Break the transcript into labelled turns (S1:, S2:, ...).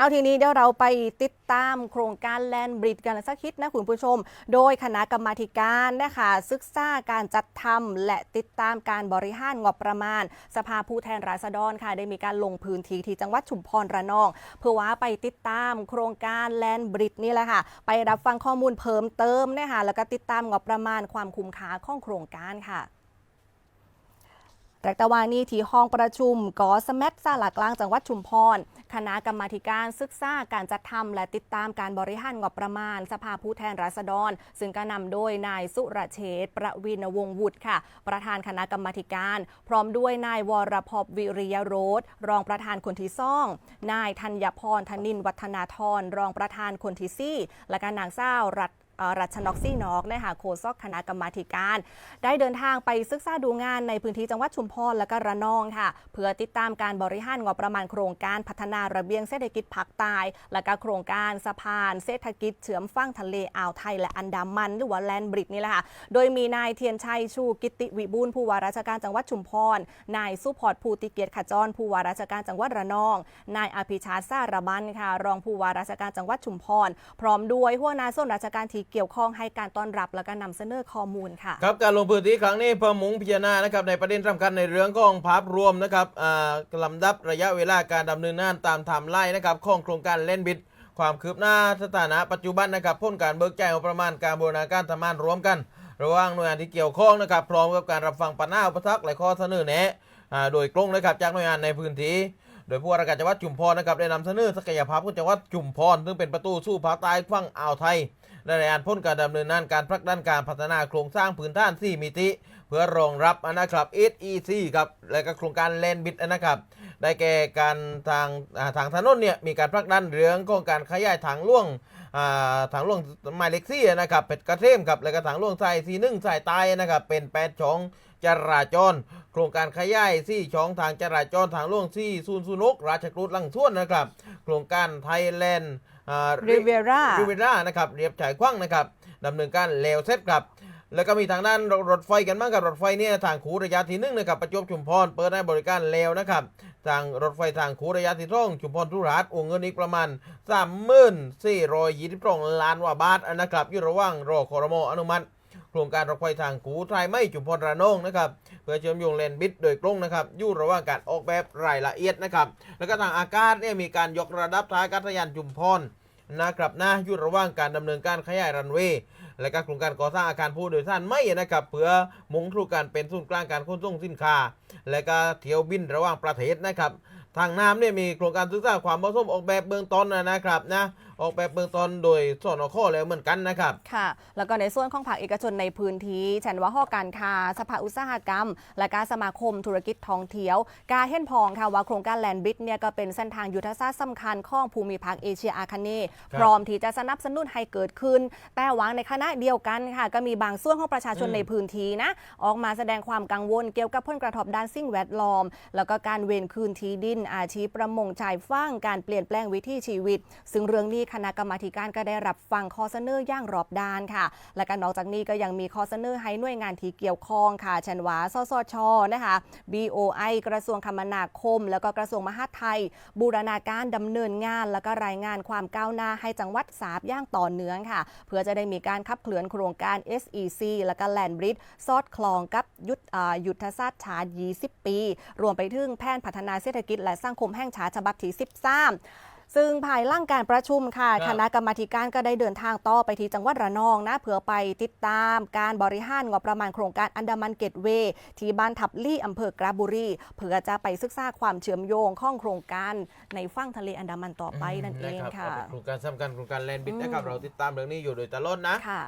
S1: เอาทีนี้เดี๋ยวเราไปติดตามโครงการแลนบริดกันสักคิดนะคุณผู้ชม โดยคณะกรรมาการนะคะศึกษาการจัดทำและติดตามการบริหารงบประมาณ สภาผู้แทนราษฎรค่ะได้มีการลงพื้นที่ที่จังหวัดชุมพรระนอง เพื่อว่าไปติดตามโครงการแลนบริดนี่แหละค่ะ ไปรับฟังข้อมูลเพิ่มเติมนะคะแล้วก็ติดตามงบประมาณความคุ้มค่าของโครงการค่ะแต่ตะวันนี้ที่ห้องประชุมกอสแมทซาลากลางจังหวัดชุมพร คณะกรรมาการศึกษาการจัดทำและติดตามการบริหารงบประมาณ สภาผู้แทนราษฎร ซึ่งก็นำโดยนายสุรเชษฐ์ประวินวงศ์วุฒิค่ะ ประธานคณะกรรมาการ พร้อมด้วยนายวรพบวิริยโรธรองประธานคนที่ซ่องนายธัญพรธนินวัฒนาธรรองประธานคนที่ซี่และการนางเศร้ารัฐ รัชนกซี่นอกนะคะโฆษกคณะกรรมาธิการ ได้เดินทางไปศึกษาดูงานในพื้นที่จังหวัดชุมพรและก็ระนองค่ะ เพื่อติดตามการบริหารงบประมาณโครงการพัฒนาระเบียงเศรษฐกิจภาคใต้และก็โครงการสะพานเศรษฐกิจเฉือมฟั่งทะเลอ่าวไทยและอันดามันหรือว่าแลนบริดนี่แหละค่ะ โดยมีนายเทียนชัยชูกิติวิบูลผู้ว่าราชการจังหวัดชุมพร นายสุพอดภูติเกียรติขจรผู้ว่าราชการจังหวัดระนอง นายอภิชาติสาระบันค่ะ รองผู้ว่าราชการจังหวัดชุมพร พร้อมด้วยหัวหน้าส่วนราชการที่เกี่ยวข้องให้การต้อนรับและก็นำเสนอข้อมูลค่ะ
S2: ครับการลงพื้นที่ครั้งนี้เพิ่มมุงพิจารณานะครับในประเด็นสำคัญในเรื่องของภาพรวมนะครับลำดับระยะเวลาการดำเนินงานตามไทม์ไลน์นะครับของโครงการเล่นบิด ความคืบหน้าสถานะปัจจุบันนะครับพ้นการเบิกจ่ายงบประมาณการบูรณาการทำงานร่วมกัน ระหว่างหน่วยงานที่เกี่ยวข้องนะครับพร้อมกับการรับฟังปัญหาอุปสรรคและข้อเสนอแนะโดยตรงนะครับจากหน่วยงานในพื้นที่โดยผู้ว่าราชการจังหวัดจุมพรนะครับได้นำเสนอศักยภาพของจังหวัดจุมพรซึ่งเป็นประตูสู่ภาคใต้ฝั่งอ่าวไทย ได้รายงานพ้นการดำเนินงานการผลักดันการพัฒนาโครงสร้างพื้นฐาน 4 มิติ เพื่อรองรับนะครับ SEC ครับและก็โครงการแลนบิดนะครับ ได้แก่การทางทางถนนเนี่ยมีการผลักดันเรื่องของการขยายทางล่วงอ่าทางล่วงหมายเลขซี่นะครับเป็ดกระเทมครับและก็ทางล่วงสายสีหนึ่งสายใต้นะครับเป็นแปดช่องจราจร โครงการขยายซี่ช่องทางจราจรทางล่วงซี่ซูนซูนกราชกรุดลังส่วนนะครับ โครงการไทยแลนด์
S1: Riviera
S2: ริเวร่านะครับเรียบฉายคว้างนะครับดำเนินการแล้วเสร็จครับแล้วก็มีทางด้านรรถไฟกันบ้างกับรถไฟเนี่ยทางขูระยะที่หนึ่งนะครับประจวบชุมพรเปิดให้บริการแล้วนะครับทางรถไฟทางขูระยะที่ท่องชุมพรทุราชวงเงินอีกประมาณ3 4 2 2ล้านว่าบาทนะครับอยู่ระหว่างรอคอรมออนุมัติโครงการรถไฟทางกูไทยไม่จุมพรระนองนะครับเพื่อเชื่อมโยงเลนบิดโดยตรงนะครับอยู่ระหว่างการออกแบบรายละเอียดนะครับแล้วก็ทางอากาศเนี่ยมีการยกระดับท่าอากาศยานจุมพร นะครับนะอยู่ระหว่างการดำเนินการขยายรันเวย์และก็โครงการก่อสร้างอาคารผู้โดยสารไม่นะครับเพื่อมุ่งสู่การเป็นศูนย์กลางการขนส่งสินค้าและก็เที่ยวบินระหว่างประเทศนะครับ ทางน้ำเนี่ยมีโครงการศึกษาความเหมาะสมออกแบบเบื้องต้นนะครับนะ ออกแบบเบื้องต้นโดยสนข้แล้วเหมือนกันนะครับ
S1: ค่ะ แล้วก็ในส่วนของภาคเอกชนในพื้นที่ฉันว่าหอการค้าสภาอุตสาหกรรม และการสมาคมธุรกิจท่องเที่ยว กาเห็นพองค่ะว่าโครงการแลนด์บิดเนี่ยก็เป็นเส้นทางยุทธศาสตร์สำคัญของภูมิภาคเอเชียอาคเนย์พร้อมที่จะสนับสนุนให้เกิดขึ้น แต่หวังในคณะเดียวกันค่ะ ก็มีบางส่วนของประชาชน
S2: อืม
S1: ในพื้นที่นะ ออกมาแสดงความกังวลเกี่ยวกับผลกระทบด้านสิ่งแวดล้อม แล้วก็การเวนคืนที่ดิน อาชีพประมงชายฝั่งการเปลี่ยนแปลงวิถีชีวิต ซึ่งเรื่องนี้คณะกรรมาการก็ได้รับฟังข้อเสนออย่างรอบด้านค่ะ และก็นอกจากนี้ก็ยังมีข้อเสนอให้หน่วยงานที่เกี่ยวข้องค่ะเช่นว่าสสชนะคะ BOI กระทรวงคมนาคม แล้วก็กระทรวงมหาดไทย บูรณาการดำเนินงาน แล้วก็รายงานความก้าวหน้าให้จังหวัดสาบย่างต่อเนื่องค่ะ เพื่อจะได้มีการขับเคลื่อนโครงการ SEC แล้วก็แลนบริดซอดคลองกับยุทธยุทธศาสตร์ชาติ20 ปี รวมไปถึงแผนพัฒนาเศรษฐกิจและสังคมแห่งชาติฉบับที่13 ซึ่งภายหล่างการประชุมค่ะ
S2: ครับ
S1: คณะกรรมาธิการก็ได้เดินทางต่อไปที่จังหวัดระนองนะเพื่อไปติดตามการบริหารงบประมาณโครงการอันดามันเกตเวย์ที่บ้านทับลี่อำเภอกระบุรีเพื่อจะไปศึกษาความเชื่อมโยงข้องโครงการในฝั่งทะเลอันดามันต่อไปนั่นเอง
S2: รับ
S1: ค่ะ
S2: ก็เป็นโครงการสำคัญโครงการแลนบิด
S1: อืม
S2: นะครับเราติดตามเรื่องนี้อยู่โดยตลอดนะ
S1: ค่ะ